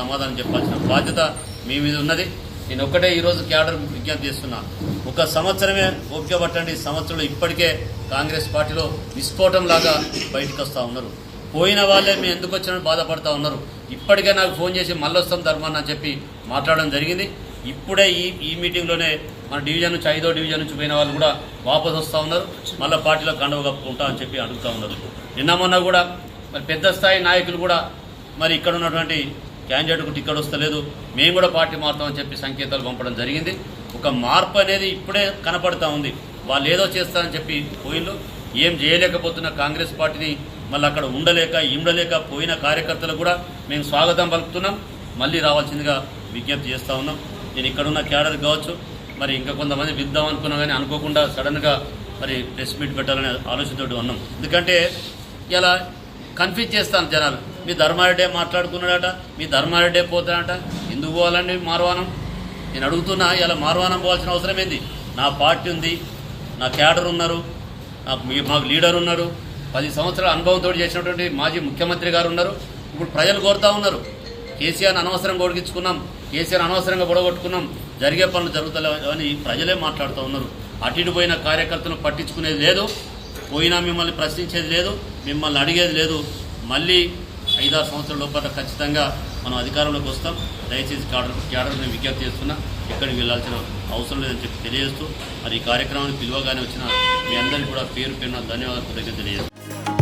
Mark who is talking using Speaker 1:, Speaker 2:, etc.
Speaker 1: సమాధానం చెప్పాల్సిన బాధ్యత మీ మీద ఉన్నది. నేను ఒక్కటే ఈరోజు క్యాడర్ విజ్ఞప్తి చేస్తున్నా. ఒక సంవత్సరమే ఓపిక పట్టండి సంవత్సరంలో ఇప్పటికే కాంగ్రెస్ పార్టీలో విస్ఫోటం లాగా బయటకు వస్తూ ఉన్నారు. పోయిన వాళ్ళే మేము ఎందుకు వచ్చినా బాధపడతా ఉన్నారు. ఇప్పటికే నాకు ఫోన్ చేసి మళ్ళొస్తాం ధర్మాన్ని అని చెప్పి మాట్లాడడం జరిగింది. ఇప్పుడే ఈ ఈ మీటింగ్లోనే మన డివిజన్ నుంచి ఐదో డివిజన్ నుంచి పోయిన వాళ్ళు కూడా వాపసు వస్తూ ఉన్నారు. మళ్ళీ పార్టీలో కండవ కప్పుకుంటా అని చెప్పి అడుగుతూ ఉన్నారు. నిన్న మొన్న కూడా మరి పెద్ద స్థాయి నాయకులు కూడా మరి ఇక్కడ ఉన్నటువంటి క్యాండిడేట్కు టికెట్ వస్తలేదు. మేము కూడా పార్టీ మారుతామని చెప్పి సంకేతాలు పంపడం జరిగింది. ఒక మార్పు అనేది ఇప్పుడే కనపడతా ఉంది. వాళ్ళు ఏదో చేస్తారని చెప్పి పోయిళ్ళు. ఏం చేయలేకపోతున్న కాంగ్రెస్ పార్టీని మళ్ళీ అక్కడ ఉండలేక ఉండలేక పోయిన కార్యకర్తలు కూడా మేము స్వాగతం పలుకుతున్నాం. మళ్ళీ రావాల్సిందిగా విజ్ఞప్తి చేస్తూ ఉన్నాం. నేను ఇక్కడున్న క్యాడర్ కావచ్చు మరి ఇంకా కొంతమంది విద్దాం అనుకున్నా కానీ అనుకోకుండా సడన్గా మరి ప్రెస్ మీట్ పెట్టాలనే ఆలోచనతో ఉన్నాం. ఎందుకంటే ఇలా కన్ఫ్యూజ్ చేస్తాను జనాలు. మీ ధర్మారెడ్డే మాట్లాడుకున్నాడట మీ ధర్మారెడ్డే పోతాడట ఎందుకు పోవాలండి మార్వానం నేను అడుగుతున్నా ఇలా మార్వానం పోవాల్సిన అవసరం ఏంది? నా పార్టీ ఉంది నా క్యాడర్ ఉన్నారు నాకు మీ మాకు లీడర్ ఉన్నారు పది సంవత్సరాల అనుభవంతో చేసినటువంటి మాజీ ముఖ్యమంత్రి గారు ఉన్నారు ఇప్పుడు ప్రజలు కోరుతూ ఉన్నారు. కేసీఆర్ అనవసరంగా గొడిగించుకున్నాం కేసీఆర్ అనవసరంగా గొడగొట్టుకున్నాం జరిగే పనులు జరుగుతలేవు అని ప్రజలే మాట్లాడుతూ ఉన్నారు. అటు ఇటు పోయిన కార్యకర్తలను పట్టించుకునేది లేదు పోయినా మిమ్మల్ని ప్రశ్నించేది లేదు మిమ్మల్ని అడిగేది లేదు. మళ్ళీ ఐదారు సంవత్సరాల లోపల ఖచ్చితంగా మనం అధికారంలోకి వస్తాం. దయచేసి క్యాడర్ క్యాడర్ని విజ్ఞప్తి చేస్తున్నా ఎక్కడికి వెళ్ళాల్సిన అవసరం లేదని చెప్పి తెలియజేస్తూ మరి ఈ కార్యక్రమానికి పిలువగానే వచ్చిన మీ అందరికీ కూడా పేరు పేరున ధన్యవాదాలు దగ్గర తెలియజేస్తాను